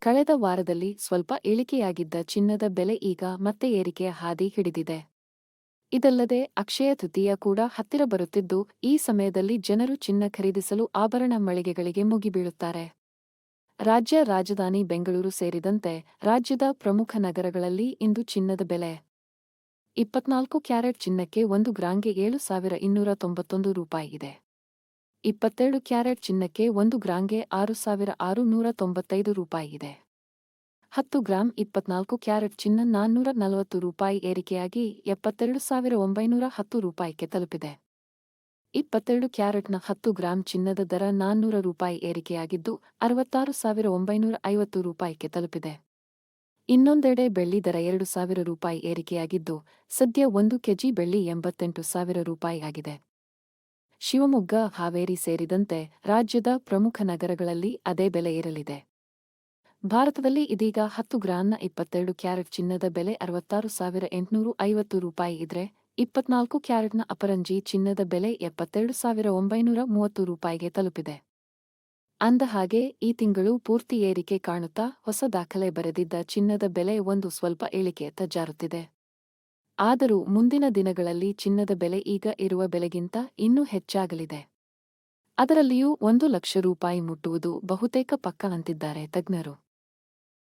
ಕಳೆದ ವಾರದಲ್ಲಿ ಸ್ವಲ್ಪ ಇಳಿಕೆಯಾಗಿದ್ದ ಚಿನ್ನದ ಬೆಲೆ ಈಗ ಮತ್ತೆ ಏರಿಕೆಯ ಹಾದಿ ಹಿಡಿದಿದೆ. ಇದಲ್ಲದೆ ಅಕ್ಷಯ ತೃತೀಯ ಕೂಡ ಹತ್ತಿರ ಬರುತ್ತಿದ್ದು, ಈ ಸಮಯದಲ್ಲಿ ಜನರು ಚಿನ್ನ ಖರೀದಿಸಲು ಆಭರಣ ಮಳಿಗೆಗಳಿಗೆ ಮುಗಿಬೀಳುತ್ತಾರೆ. ರಾಜ್ಯ ರಾಜಧಾನಿ ಬೆಂಗಳೂರು ಸೇರಿದಂತೆ ರಾಜ್ಯದ ಪ್ರಮುಖ ನಗರಗಳಲ್ಲಿ ಇಂದು ಚಿನ್ನದ ಬೆಲೆ ಇಪ್ಪತ್ನಾಲ್ಕು ಕ್ಯಾರೆಟ್ ಚಿನ್ನಕ್ಕೆ ಒಂದು ಗ್ರಾಂಗೆ ಏಳು ಸಾವಿರ ಇನ್ನೂರ ತೊಂಬತ್ತೊಂದು ರೂಪಾಯಿ ಇದೆ. ಇಪ್ಪತ್ತೆರಡು ಕ್ಯಾರೆಟ್ ಚಿನ್ನಕ್ಕೆ ಒಂದು ಗ್ರಾಂಗೆ ಆರು ಸಾವಿರ ಆರು ನೂರ ತೊಂಬತ್ತೈದು ರೂಪಾಯಿ ಇದೆ. ಹತ್ತು ಗ್ರಾಂ ಇಪ್ಪತ್ನಾಲ್ಕು ಕ್ಯಾರೆಟ್ ಚಿನ್ನ ನಾನ್ನೂರ ನಲವತ್ತು ರೂಪಾಯಿ ಏರಿಕೆಯಾಗಿ ಎಪ್ಪತ್ತೆರಡು ಸಾವಿರ ಒಂಬೈನೂರ ಹತ್ತು ರೂಪಾಯಿಗೆ ತಲುಪಿದೆ. ಇಪ್ಪತ್ತೆರಡು ಕ್ಯಾರೆಟ್ನ ಹತ್ತು ಗ್ರಾಂ ಚಿನ್ನದ ದರ ನಾನ್ನೂರ ರೂಪಾಯಿ ಏರಿಕೆಯಾಗಿದ್ದು ಅರವತ್ತಾರು ಸಾವಿರ ಒಂಬೈನೂರ ಐವತ್ತು ರೂಪಾಯಿಗೆ ತಲುಪಿದೆ. ಇನ್ನೊಂದೆಡೆ ಬೆಳ್ಳಿ ದರ ಎರಡು ಸಾವಿರ ರೂಪಾಯಿ ಏರಿಕೆಯಾಗಿದ್ದು ಸದ್ಯ ಒಂದು ಕೆಜಿ ಬೆಳ್ಳಿ ಎಂಬತ್ತೆಂಟು ಸಾವಿರ ರೂಪಾಯಿ ಆಗಿದೆ ಶಿವಮೊಗ್ಗ, ಹಾವೇರಿ ಸೇರಿದಂತೆ ರಾಜ್ಯದ ಪ್ರಮುಖ ನಗರಗಳಲ್ಲಿ ಅದೇ ಬೆಲೆ ಇರಲಿದೆ ಭಾರತದಲ್ಲಿ ಇದೀಗ ಹತ್ತು ಗ್ರಾಂನ ಇಪ್ಪತ್ತೆರಡು ಕ್ಯಾರೆಟ್ ಚಿನ್ನದ ಬೆಲೆ ಅರವತ್ತಾರು ಸಾವಿರ ಎಂಟುನೂರು ಐವತ್ತು ರೂಪಾಯಿ ಇದ್ರೆ, ಇಪ್ಪತ್ನಾಲ್ಕು ಕ್ಯಾರೆಟ್ನ ಅಪರಂಜಿ ಚಿನ್ನದ ಬೆಲೆ ಎಪ್ಪತ್ತೆರಡು ಸಾವಿರ ಒಂಬೈನೂರ ಮೂವತ್ತು ರೂಪಾಯಿಗೆ ತಲುಪಿದೆ. ಅಂದಹಾಗೆ ಈ ತಿಂಗಳು ಪೂರ್ತಿ ಏರಿಕೆ ಕಾಣುತ್ತಾ ಹೊಸ ದಾಖಲೆ ಬರೆದಿದ್ದ ಚಿನ್ನದ ಬೆಲೆ ಒಂದು ಸ್ವಲ್ಪ ಇಳಿಕೆ ತಜ್ಜಾರುತ್ತಿದೆ. ಆದರೂ ಮುಂದಿನ ದಿನಗಳಲ್ಲಿ ಚಿನ್ನದ ಬೆಲೆ ಈಗ ಇರುವ ಬೆಲೆಗಿಂತ ಇನ್ನೂ ಹೆಚ್ಚಾಗಲಿದೆ. ಅದರಲ್ಲಿಯೂ ಒಂದು ಲಕ್ಷ ರೂಪಾಯಿ ಮುಟ್ಟುವುದು ಬಹುತೇಕ ಪಕ್ಕ ಅಂತಿದ್ದಾರೆ ತಜ್ಞರು.